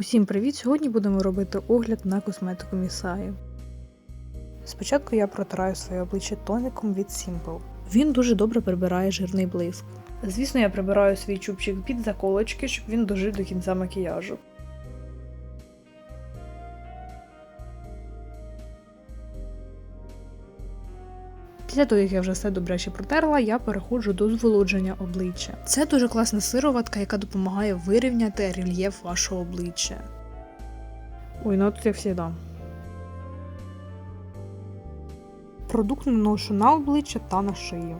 Усім привіт! Сьогодні будемо робити огляд на косметику Місаї. Спочатку я протираю своє обличчя тоником від Simple. Він дуже добре прибирає жирний блиск. Звісно, я прибираю свій чубчик під заколочки, щоб він дожив до кінця макіяжу. Після того, як я вже все добряче протерла, я переходжу до зволодження обличчя. Це дуже класна сироватка, яка допомагає вирівняти рельєф вашого обличчя. Ой, ну тут як завжди. Продукт наношу на обличчя та на шию.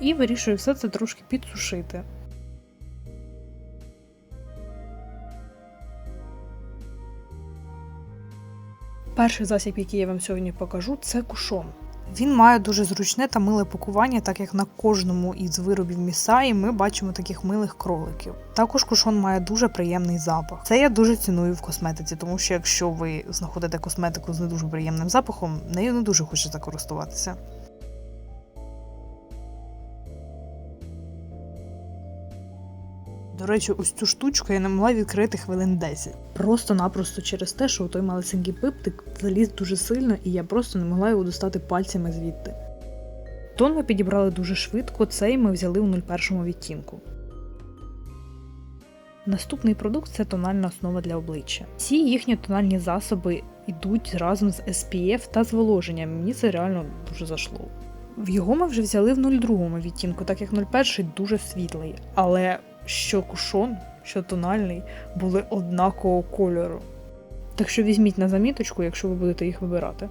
І вирішую все це трошки підсушити. Перший засіб, який я вам сьогодні покажу, це кушон. Він має дуже зручне та миле пакування, так як на кожному із виробів Місаї ми бачимо таких милих кроликів. Також кушон має дуже приємний запах. Це я дуже ціную в косметиці, тому що якщо ви знаходите косметику з не дуже приємним запахом, нею не дуже хочеться користуватися. До речі, ось цю штучку я не могла відкрити хвилин 10. Просто-напросто через те, що той малесенький пиптик заліз дуже сильно, і я просто не могла його достати пальцями звідти. Тон ми підібрали дуже швидко, цей ми взяли у 01 відтінку. Наступний продукт це тональна основа для обличчя. Всі їхні тональні засоби йдуть разом з SPF та зволоженням. Мені це реально дуже зайшло. В його ми вже взяли в 02 відтінку, так як 01 дуже світлий, але що кушон, що тональний були однакового кольору. Так що візьміть на заміточку, якщо ви будете їх вибирати.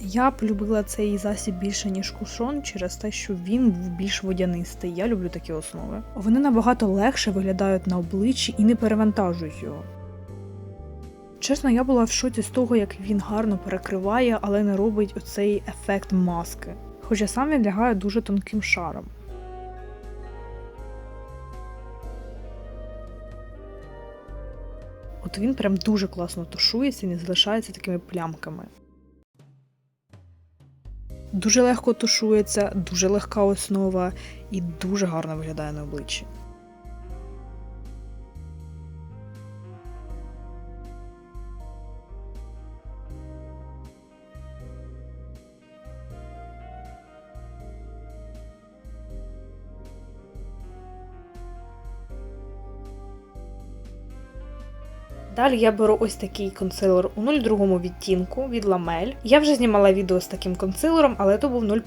Я полюбила цей засіб більше, ніж кушон, через те, що він був більш водянистий. Я люблю такі основи. Вони набагато легше виглядають на обличчі і не перевантажують його. Чесно, я була в шоці з того, як він гарно перекриває, але не робить оцей ефект маски. Хоча сам він лягає дуже тонким шаром. От він прям дуже класно тушується і не залишається такими плямками. Дуже легко тушується, дуже легка основа і дуже гарно виглядає на обличчі. Далі я беру ось такий консилер у 02 відтінку від Ламель. Я вже знімала відео з таким консилером, але то був 01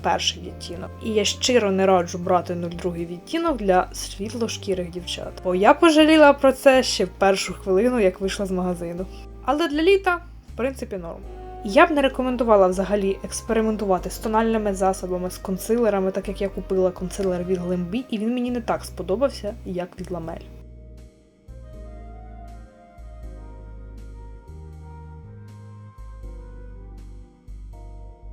відтінок. І я щиро не раджу брати 02 відтінок для світлошкірих дівчат. Бо я пожаліла про це ще в першу хвилину, як вийшла з магазину. Але для літа, в принципі, норм. Я б не рекомендувала взагалі експериментувати з тональними засобами, з консилерами, так як я купила консилер від Glambi, і він мені не так сподобався, як від Ламель.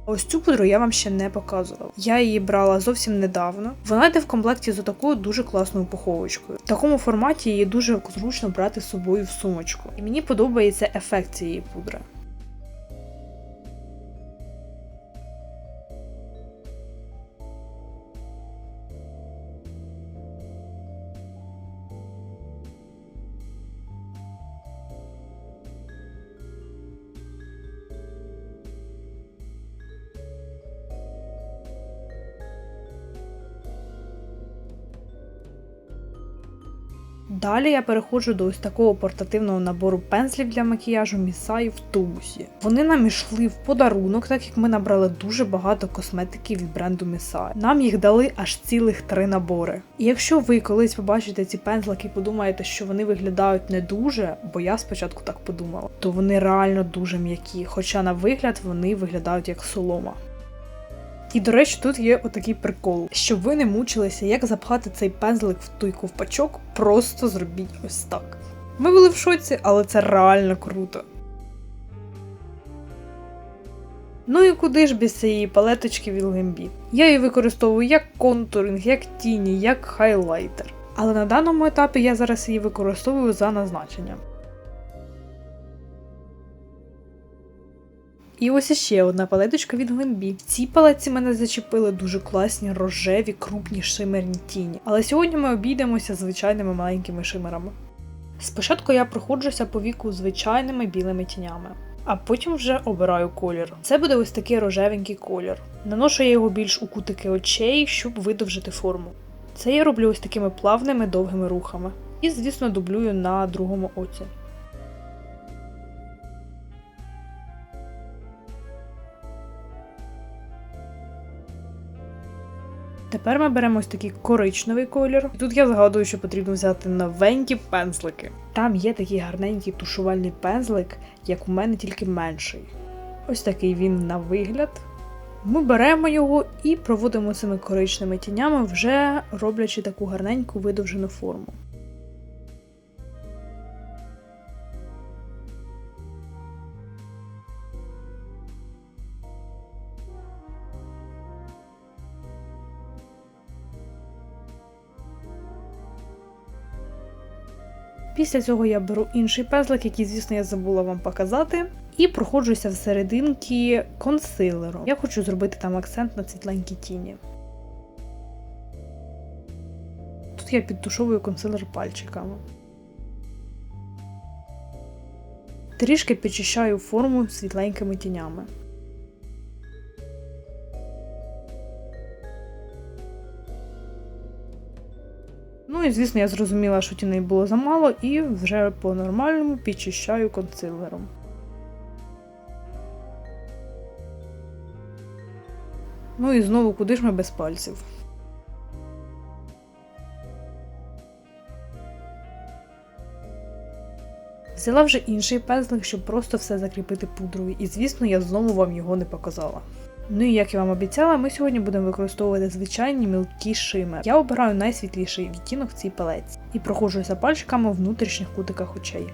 Ось цю пудру я вам ще не показувала. Я її брала зовсім недавно. Вона йде в комплекті з такою дуже класною поховочкою. В такому форматі її дуже зручно брати з собою в сумочку. І мені подобається ефект цієї пудри. Далі я переходжу до ось такого портативного набору пензлів для макіяжу Місаї в тубусі. Вони нам ішли в подарунок, так як ми набрали дуже багато косметики від бренду Місаї. Нам їх дали аж цілих три набори. І якщо ви колись побачите ці пензлики і подумаєте, що вони виглядають не дуже, бо я спочатку так подумала, то вони реально дуже м'які, хоча на вигляд вони виглядають як солома. І, до речі, тут є отакий прикол. Щоб ви не мучилися, як запхати цей пензлик в той ковпачок, просто зробіть ось так. Ми були в шоці, але це реально круто. Ну і куди ж без цієї палеточки від? Я її використовую як контуринг, як тіні, як хайлайтер. Але на даному етапі я зараз її використовую за назначенням. І ось іще одна палеточка від Глембі. В цій палетці мене зачепили дуже класні рожеві, крупні шимерні тіні. Але сьогодні ми обійдемося звичайними маленькими шимерами. Спочатку я проходжуся по віку звичайними білими тінями, а потім вже обираю колір. Це буде ось такий рожевенький колір. Наношу я його більш у кутики очей, щоб видовжити форму. Це я роблю ось такими плавними довгими рухами. І, звісно, дублюю на другому оці. Тепер ми беремо ось такий коричневий колір. І тут я згадую, що потрібно взяти новенькі пензлики. Там є такий гарненький тушувальний пензлик, як у мене тільки менший. Ось такий він на вигляд. Ми беремо його і проводимо цими коричневими тінями, вже роблячи таку гарненьку видовжену форму. Після цього я беру інший пензлик, який, звісно, я забула вам показати, і проходжуся всерединки консилером. Я хочу зробити там акцент на світленькій тіні. Тут я підтушовую консилер пальчиками. Трішки підчищаю форму світленькими тінями. Ну і звісно, я зрозуміла, що тіней було замало, і вже по-нормальному підчищаю консилером. Ну і знову куди ж ми без пальців. Взяла вже інший пензлик, щоб просто все закріпити пудрою, і звісно, я знову вам його не показала. Ну і як я вам обіцяла, ми сьогодні будемо використовувати звичайні мілкі шимер. Я обираю найсвітліший відтінок в цій палеці і проходжуся пальчиками в внутрішніх кутиках очей.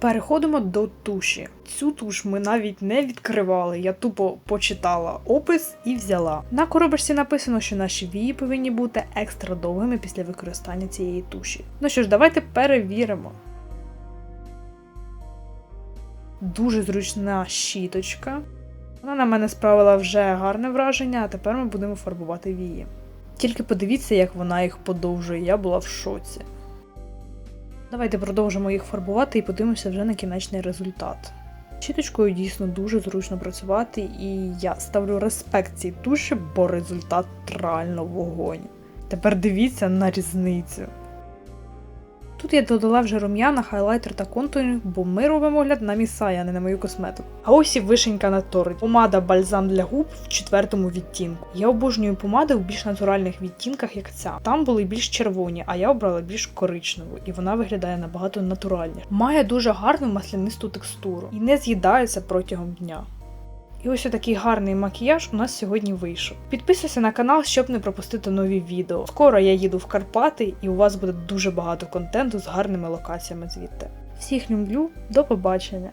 Переходимо до туші. Цю туш ми навіть не відкривали. Я тупо почитала опис і взяла. На коробочці написано, що наші вії повинні бути екстра довгими після використання цієї туші. Ну що ж, давайте перевіримо. Дуже зручна щіточка. Вона на мене справила вже гарне враження, а тепер ми будемо фарбувати вії. Тільки подивіться, як вона їх подовжує, я була в шоці. Давайте продовжимо їх фарбувати і подивимося вже на кінечний результат. Щіточкою дійсно дуже зручно працювати, і я ставлю респект цій туші, бо результат реально вогонь. Тепер дивіться на різницю. Тут я додала вже рум'яна, хайлайтер та контуринг, бо ми робимо огляд на місай, а не на мою косметику. А ось і вишенька на торт. Помада бальзам для губ в четвертому відтінку. Я обожнюю помади в більш натуральних відтінках, як ця. Там були більш червоні, а я обрала більш коричневу, і вона виглядає набагато натуральніше. Має дуже гарну маслянисту текстуру і не з'їдається протягом дня. І ось такий гарний макіяж у нас сьогодні вийшов. Підписуйся на канал, щоб не пропустити нові відео. Скоро я їду в Карпати, і у вас буде дуже багато контенту з гарними локаціями звідти. Всіх люблю, до побачення!